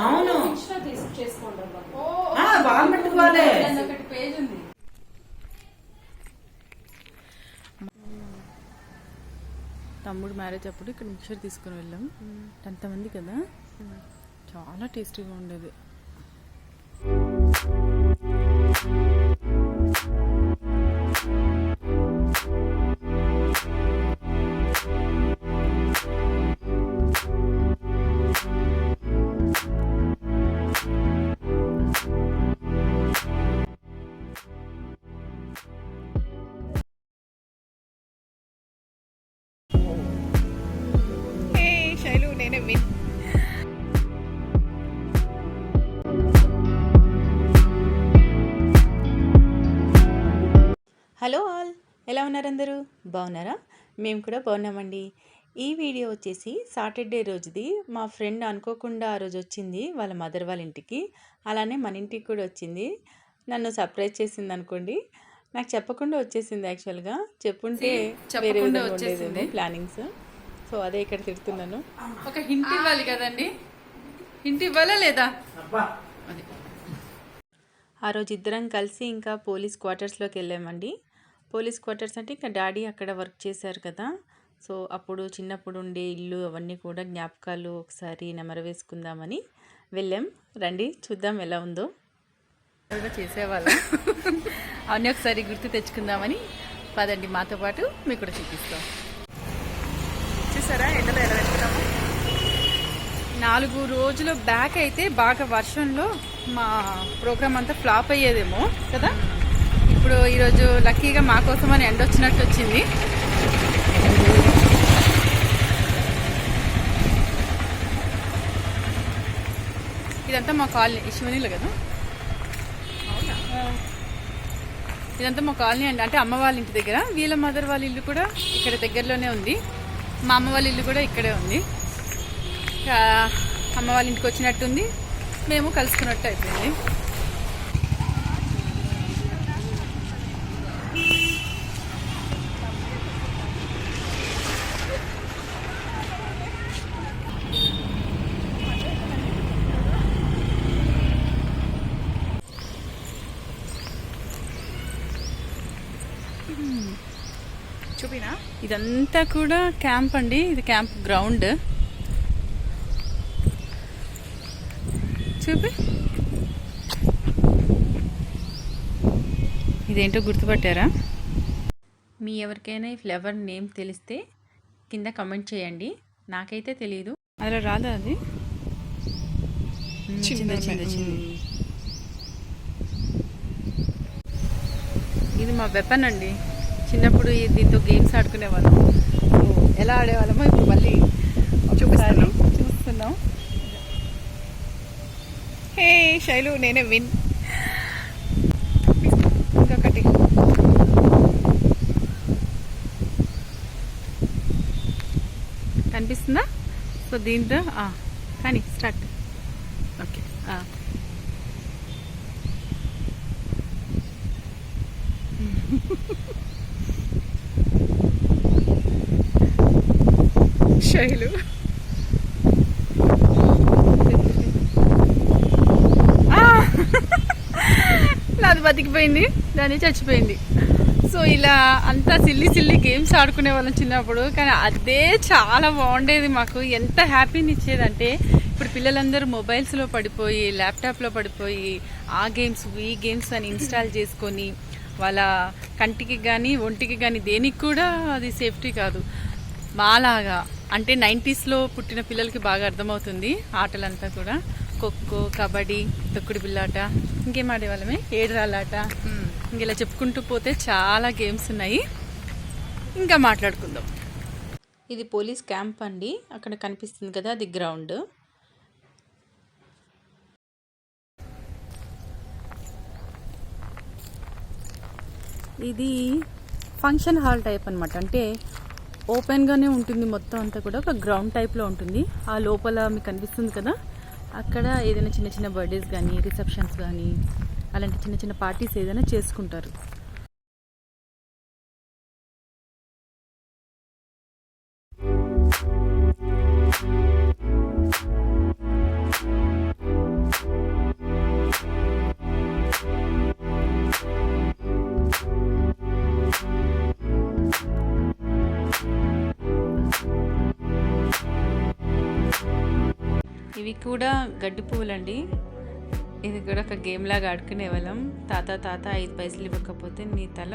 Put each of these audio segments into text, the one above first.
అవును. పెట్టుకోవాలి. పేజ్ ఉంది. తమ్ముడు మ్యారేజ్ అప్పుడు ఇక్కడ మిక్చర్ తీసుకుని వెళ్ళాం. ఎంతమంది కదా? చాలా టేస్టీగా ఉండేది. Hello all. ఎలా ఉన్నారు అందరూ బాగున్నారా? మేము కూడా బాగున్నామండి. ఈ వీడియో వచ్చేసి సాటర్డే రోజుది. మా ఫ్రెండ్ అనుకోకుండా ఆ రోజు వచ్చింది వాళ్ళ మదర్ వాళ్ళ ఇంటికి. అలానే మన ఇంటికి కూడా వచ్చింది. నన్ను సర్ప్రైజ్ చేసింది అనుకోండి. నాకు చెప్పకుండా వచ్చేసింది యాక్చువల్గా. చెప్పుంటే వేరే వచ్చేసింది. ప్లానింగ్స్. సో అదే ఇక్కడ తిడుతున్నాను. ఒక హింట్ ఇవ్వాలి కదండి? హింట్ ఇవ్వాలా లేదా? ఆ రోజు ఇద్దరం కలిసి ఇంకా పోలీస్ క్వార్టర్స్లోకి వెళ్ళామండి. పోలీస్ క్వార్టర్స్ అంటే ఇంకా డాడీ అక్కడ వర్క్ చేశారు కదా. సో అప్పుడు చిన్నప్పుడు ఉండే ఇల్లు అవన్నీ కూడా జ్ఞాపకాలు ఒకసారి నెమరు వేసుకుందామని వెళ్ళాం. రండి చూద్దాం ఎలా ఉందో. కూడా చేసేవాళ్ళం? అవన్నీ ఒకసారి గుర్తు తెచ్చుకుందామని పదండి మాతో పాటు మీకు కూడా చూపిస్తాం. చూసారా? ఎండలో ఎలా వెళ్తున్నాము? నాలుగు రోజుల బ్యాక్ అయితే బాగా వర్షంలో మా ప్రోగ్రామ్ అంతా ఫ్లాప్ అయ్యేదేమో కదా. ఇప్పుడు ఈరోజు లక్కీగా మా కోసం అని ఎండ వచ్చినట్టు వచ్చింది. ఇదంతా మా కాలనీ శివనీలు కదా? ఇదంతా మా కాలనీ అండి. అంటే అమ్మ వాళ్ళ ఇంటి దగ్గర. వీళ్ళ మదర్ వాళ్ళ ఇల్లు కూడా ఇక్కడ దగ్గరలోనే ఉంది. మా అమ్మ వాళ్ళ ఇల్లు కూడా ఇక్కడే ఉంది. అమ్మ వాళ్ళ ఇంటికి వచ్చినట్టుంది. మేము కలుసుకున్నట్టు అయిపోయింది. ఇదంతా కూడా క్యాంప్ అండి. ఇది క్యాంప్ గ్రౌండ్. చూపి. ఇదేంటో గుర్తుపట్టారా? మీ ఎవరికైనా ఈ ఫ్లేవర్ నేమ్ తెలిస్తే కింద కమెంట్ చేయండి. నాకైతే తెలియదు అలా రాదా అది? చిన్న చిన్న ఇది మా వెపన్ అండి. చిన్నప్పుడు దీంతో గేమ్స్ ఆడుకునేవాళ్ళం. సో ఎలా ఆడేవాళ్ళమో ఇప్పుడు మళ్ళీ ఒకసారి చూస్తున్నాం. హే శైలు నేనే విన్. ఇంకొకటి. కనిపిస్తుందా? సో దీంతో కానీ స్టార్ట్ ఓకే ఆ. శైలు ఆ! నాది బతికిపోయింది దాన్ని చచ్చిపోయింది. సో ఇలా అంతా సిల్లి సిల్లి గేమ్స్ ఆడుకునే వాళ్ళం చిన్నప్పుడు కానీ అదే చాలా బాగుండేది మాకు. ఎంత హ్యాపీని ఇచ్చేదంటే ఇప్పుడు పిల్లలందరూ మొబైల్స్లో పడిపోయి ల్యాప్టాప్లో పడిపోయి ఆ గేమ్స్ ఈ గేమ్స్ అని ఇన్స్టాల్ చేసుకొని వాళ్ళ కంటికి కానీ ఒంటికి కానీ దేనికి కూడా అది సేఫ్టీ కాదు. మాలాగా అంటే నైంటీస్లో పుట్టిన పిల్లలకి బాగా అర్థమవుతుంది ఆటలంతా కూడా. ఖోఖో కబడ్డీ తొక్కుడు బిల్లాట ఇంకేం ఆడేవాళ్ళమే? ఏడురాళ్ళాట. ఇంక ఇలా చెప్పుకుంటూ పోతే చాలా గేమ్స్ ఉన్నాయి. ఇంకా మాట్లాడుకుందాం. ఇది పోలీస్ క్యాంప్ అండి. అక్కడ కనిపిస్తుంది కదా అది గ్రౌండ్. ఇది ఫంక్షన్ హాల్ టైప్ అన్నమాట. అంటే ఓపెన్గానే ఉంటుంది మొత్తం అంతా కూడా ఒక గ్రౌండ్ టైప్లో ఉంటుంది. ఆ లోపల మీకు కనిపిస్తుంది కదా అక్కడ ఏదైనా చిన్న చిన్న బర్త్డేస్ కానీ రిసెప్షన్స్ కానీ అలాంటి చిన్న చిన్న పార్టీస్ ఏదైనా చేసుకుంటారు. కూడా గడ్డి పువ్వులండి. ఇది కూడా ఒక గేమ్ లాగా ఆడుకునే వాళ్ళం. తాత తాత ఐదు పైసలు ఇవ్వకపోతే నీ తల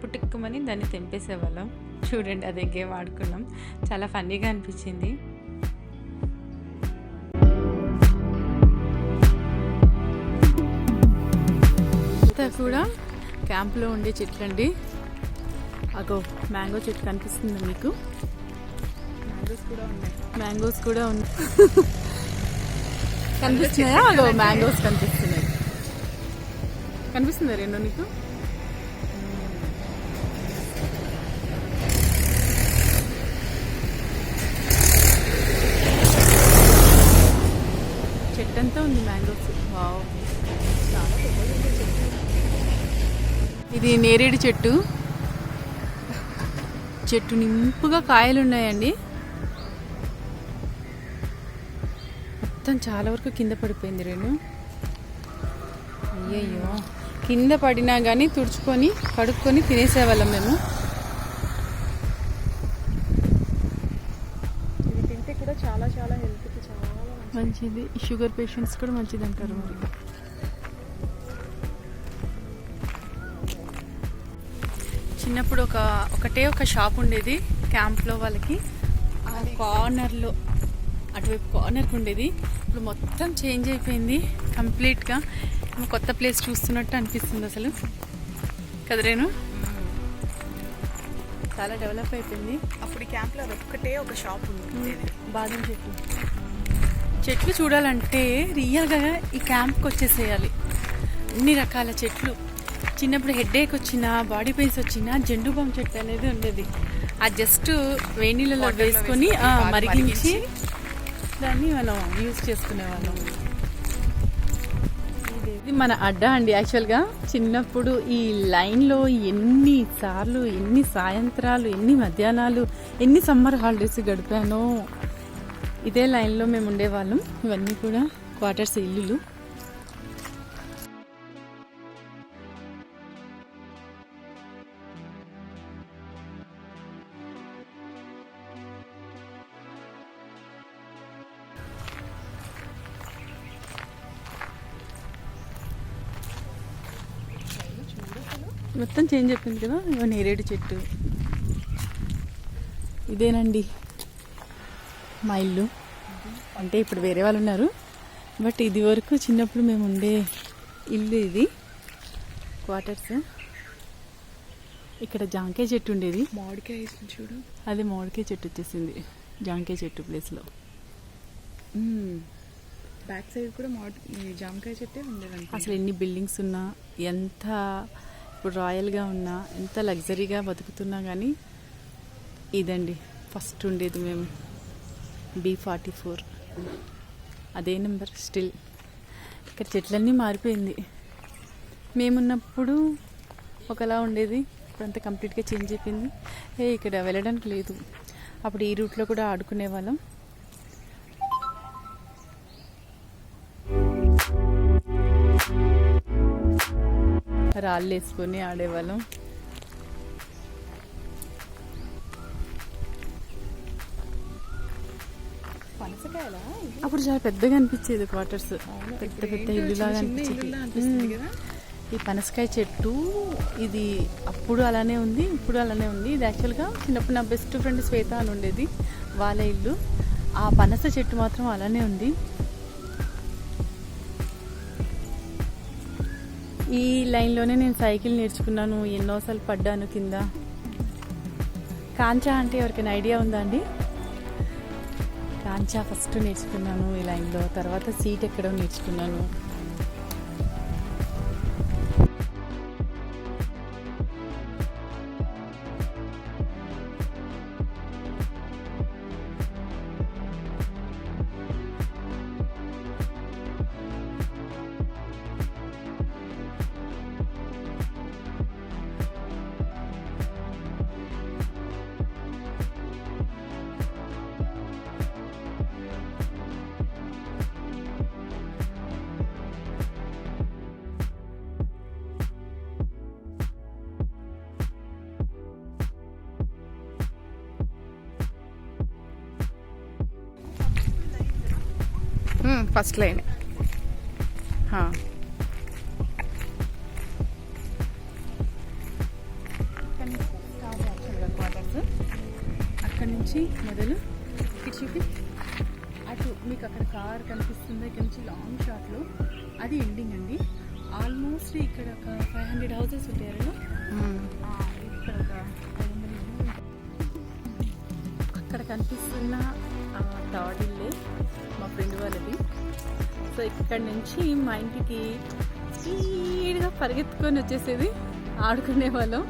పుట్టుక్కుమని దాన్ని తెంపేసేవాళ్ళం చూడండి అదే గేమ్ ఆడుకున్నాం. చాలా ఫన్నీగా అనిపించింది. అంతా కూడా క్యాంప్లో ఉండే చెట్లు అండి అగో మ్యాంగో చెట్టు కనిపిస్తుంది మీకు. మ్యాంగోస్ కూడా ఉన్నాయి. మ్యాంగోస్ కూడా ఉన్నాయి. కనిపిస్తున్నాయా? అదో మ్యాంగోస్ కనిపిస్తున్నాయి. కనిపిస్తుందా రెండు నీకు? చెట్టంతా ఉంది మ్యాంగోస్. వావ్. ఇది నేరేడు చెట్టు. చెట్టు నింపుగా కాయలు ఉన్నాయండి మొత్తం చాలా వరకు కింద పడిపోయింది రేణు. అయ్యయ్యో. కింద పడినా కానీ తుడుచుకొని కడుక్కొని తినేసేవాళ్ళం మేము. ఇది తింటే కూడా చాలా చాలా హెల్త్కి చాలా మంచిది. షుగర్ పేషెంట్స్ కూడా మంచిది అంటారు మరి. చిన్నప్పుడు ఒక ఒకటే ఒక షాప్ ఉండేది క్యాంప్లో వాళ్ళకి. ఆ కార్నర్లో. అటువైపు కార్నర్కి ఉండేది. ఇప్పుడు మొత్తం చేంజ్ అయిపోయింది కంప్లీట్గా కొత్త ప్లేస్ చూస్తున్నట్టు అనిపిస్తుంది అసలు. కదరేను చాలా డెవలప్ అయిపోయింది. అప్పుడు క్యాంప్లో ఒక్కటే ఒక షాప్ ఉంది. బాదం చెట్టు చెట్లు చూడాలంటే రియల్గా ఈ క్యాంప్కి వచ్చేసేయాలి. అన్ని రకాల చెట్లు. చిన్నప్పుడు హెడేక్ వచ్చినా బాడీ పెయిన్స్ వచ్చినా జెండు బామ్ చెట్టు అనేది ఉండేది. ఆ జస్ట్ నీళ్ళలో వేసుకొని ఆ, మరిగించి దాన్ని మనం యూజ్ చేసుకునే వాళ్ళం. ఇది మన అడ్డా అండి. యాక్చువల్గా చిన్నప్పుడు ఈ లైన్లో ఎన్ని సార్లు ఎన్ని సాయంత్రాలు ఎన్ని మధ్యాహ్నాలు ఎన్ని సమ్మర్ హాలిడేస్ గడిపానో ఇదే లైన్లో మేము ఉండేవాళ్ళం. ఇవన్నీ కూడా క్వార్టర్స్ ఇల్లులు. మొత్తం చేంజ్ అయిపోయింది కదా? ఇగో నేరేడు చెట్టు. ఇదేనండి మా ఇల్లు. అంటే ఇప్పుడు వేరే వాళ్ళు ఉన్నారు. బట్ ఇది వరకు చిన్నప్పుడు మేము ఉండే ఇల్లు ఇది. క్వార్టర్స్. ఇక్కడ జాంకాయ చెట్టు ఉండేది. మామిడికాయ చూడు. అది మామిడికాయ చెట్టు వచ్చేసింది. జాంకాయ చెట్టు ప్లేస్లో. బ్యాక్ సైడ్ కూడా మామిడి జామకాయ చెట్టే ఉండేదండి అసలు ఎన్ని బిల్డింగ్స్ ఉన్నా ఎంత ఇప్పుడు రాయల్గా ఉన్నా ఎంత లగ్జరీగా బతుకుతున్నా కానీ ఇదండి. ఫస్ట్ ఉండేది మేము. బీ ఫార్టీ ఫోర్ అదే నెంబర్ స్టిల్ ఇక్కడ చెట్లన్నీ మారిపోయింది. మేమున్నప్పుడు ఒకలా ఉండేది. ఇప్పుడంతా కంప్లీట్గా చేంజ్ అయిపోయింది. ఏ ఇక్కడ వెళ్ళడానికి లేదు. అప్పుడు ఈ రూట్లో కూడా ఆడుకునే వాళ్ళం. రాళ్ళు వేసుకొని ఆడేవాళ్ళం అప్పుడు చాలా పెద్దగా అనిపించేది క్వార్టర్స్. పెద్ద పెద్ద ఇల్లులాగా అనిపించేది. ఈ పనసకాయ చెట్టు ఇది అప్పుడు అలానే ఉంది ఇప్పుడు అలానే ఉంది. ఇది యాక్చువల్గా చిన్నప్పుడు నా బెస్ట్ ఫ్రెండ్ శ్వేత అని ఉండేది వాళ్ళ ఇల్లు. ఆ పనస చెట్టు మాత్రం అలానే ఉంది. ఈ లైన్లోనే నేను సైకిల్ నేర్చుకున్నాను ఎన్నోసార్లు పడ్డాను కింద. కాంచా అంటే ఎవరికైనా ఐడియా ఉందా అండి? కాంచా ఫస్ట్ నేర్చుకున్నాను ఈ లైన్లో తర్వాత సీట్ ఎక్కడో నేర్చుకున్నాను. First line. అక్కడి నుంచి మొదలు చూపి. అటు మీకు అక్కడ కార్ కనిపిస్తుంది. ఇక్కడ నుంచి లాంగ్ షాట్లో అది ఎండింగ్ అండి. ఆల్మోస్ట్ ఇక్కడ ఒక ఫైవ్ హండ్రెడ్ హౌసెస్ ఉంటాయి ఆ, ఇక్కడ ఒక. అక్కడ కనిపిస్తున్న థర్డ్ ఇల్లే మా ఫ్రెండ్ వాళ్ళది. సో ఇక్కడ నుంచి మా ఇంటికి స్పీడ్గా పరిగెత్తుకొని వచ్చేసేది ఆడుకునే వాళ్ళం.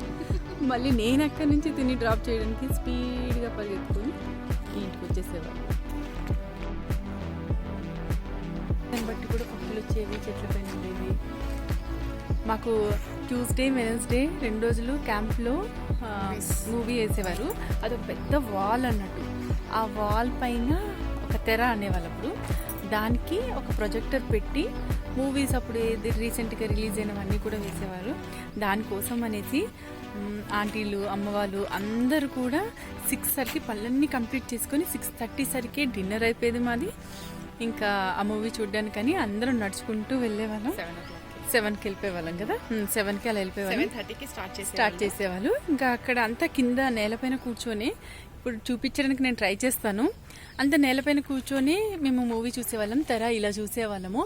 మళ్ళీ నేను అక్కడి నుంచి తిని డ్రాప్ చేయడానికి స్పీడ్గా పరిగెత్తుకొని ఇంటికి వచ్చేసేవాళ్ళం. దాన్ని బట్టి కూడా పక్షులు వచ్చేవి చెట్ల పైన ఉండేవి. మాకు ట్యూస్డే వెనస్డే రెండు రోజులు క్యాంప్లో మూవీ వేసేవారు. అదొక పెద్ద వాల్ అన్నట్టు. ఆ వాల్ పైన ఒక తెర అనేవాళ్ళు అప్పుడు. దానికి ఒక ప్రొజెక్టర్ పెట్టి మూవీస్ అప్పుడు ఏది రీసెంట్గా రిలీజ్ అయినవన్నీ కూడా వేసేవారు. దానికోసం అనేసి ఆంటీలు అమ్మవాళ్ళు అందరూ కూడా సిక్స్ సరికి పనులన్నీ కంప్లీట్ చేసుకొని సిక్స్ థర్టీ సరికే డిన్నర్ అయిపోయేది మాది. ఇంకా ఆ మూవీ చూడడానికని అందరం నడుచుకుంటూ వెళ్ళేవాళ్ళం. సెవెన్కి వెళ్ళిపోయేవాళ్ళం కదా? సెవెన్కి అలా వెళ్ళిపోయేవాళ్ళం. థర్టీకి స్టార్ట్ చేసి స్టార్ట్ చేసేవాళ్ళు. ఇంకా అక్కడ అంతా కింద నేలపైన కూర్చొని ఇప్పుడు చూపించడానికి నేను ట్రై చేస్తాను. అంత నేలపైన కూర్చొని మేము మూవీ చూసేవాళ్ళం తెర ఇలా చూసేవాళ్ళము.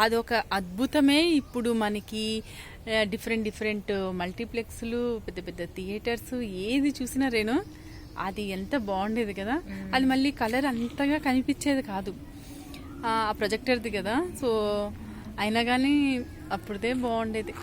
అదొక అద్భుతమే. ఇప్పుడు మనకి డిఫరెంట్ డిఫరెంట్ మల్టీప్లెక్స్లు పెద్ద పెద్ద థియేటర్స్ ఏది చూసినా రేను అది ఎంత బాగుండేది కదా. అది మళ్ళీ కలర్ అంతగా కనిపించేది కాదు. ఆ ప్రొజెక్టర్ది కదా. సో అయినా కానీ అప్పుడుదే బాగుండేది.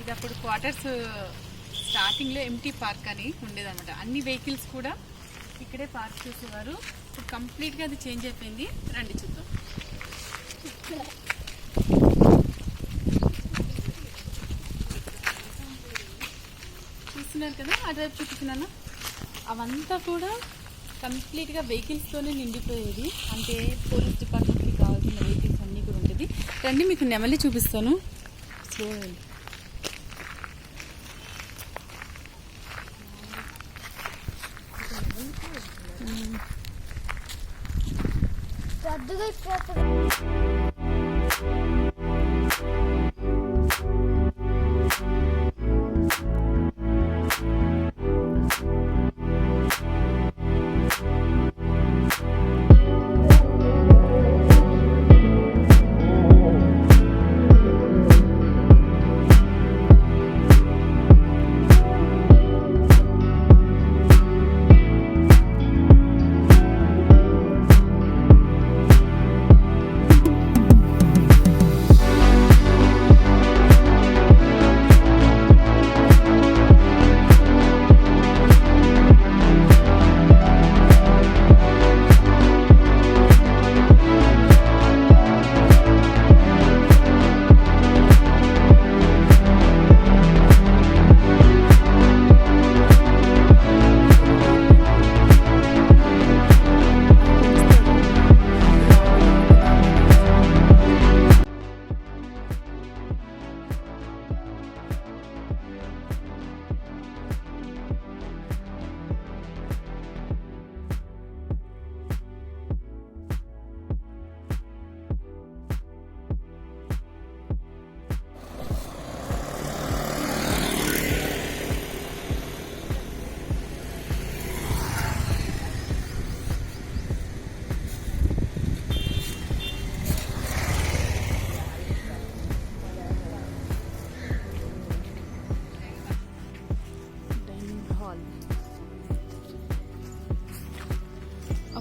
ఇది అప్పుడు క్వార్టర్స్ స్టార్టింగ్లో ఎంటీ పార్క్ అని ఉండేదన్నమాట. అన్ని వెహికల్స్ కూడా ఇక్కడే పార్క్ చేసేవారు. ఇప్పుడు కంప్లీట్గా అది చేంజ్ అయిపోయింది. రండి చూద్దాం. చూస్తున్నారు కదా? అటువైపు చూపించినాను అవంతా కూడా కంప్లీట్గా వెహికల్స్తోనే నిండిపోయేది. అంటే పోలీస్ డిపార్ట్మెంట్కి కావాల్సిన వెహికల్స్ అన్నీ కూడా ఉంటుంది రండి మీకు నెమలి చూపిస్తాను. స్లో డైనింగ్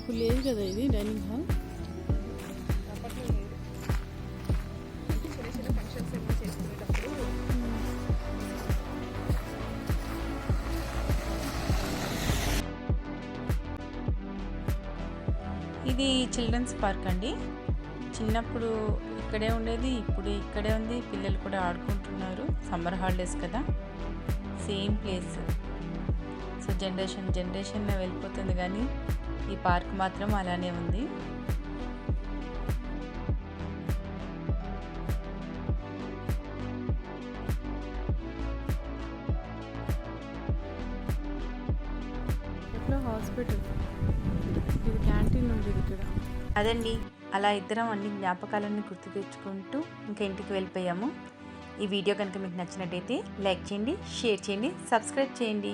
అప్పుడు లేదు కదా ఇది డైనింగ్ హాల్ ఇది చిల్డ్రన్స్ పార్క్ అండి. చిన్నప్పుడు ఇక్కడే ఉండేది ఇప్పుడు ఇక్కడే ఉంది. పిల్లలు కూడా ఆడుకుంటున్నారు. సమ్మర్ హాలిడేస్ కదా. Same place so generation generation వెళ్ళిపోతుంది కానీ ఈ పార్క్ మాత్రం అలానే ఉంది. హాస్పిటల్ ఇది క్యాంటీన్ ఉండేది ఇక్కడ. అదండి అలా ఇద్దరం అన్ని జ్ఞాపకాలన్నీ గుర్తు తెచ్చుకుంటూ ఇంకా ఇంటికి వెళ్ళిపోయాము. ఈ వీడియో కనుక మీకు నచ్చినట్టయితే లైక్ చేయండి షేర్ చేయండి సబ్స్క్రైబ్ చేయండి.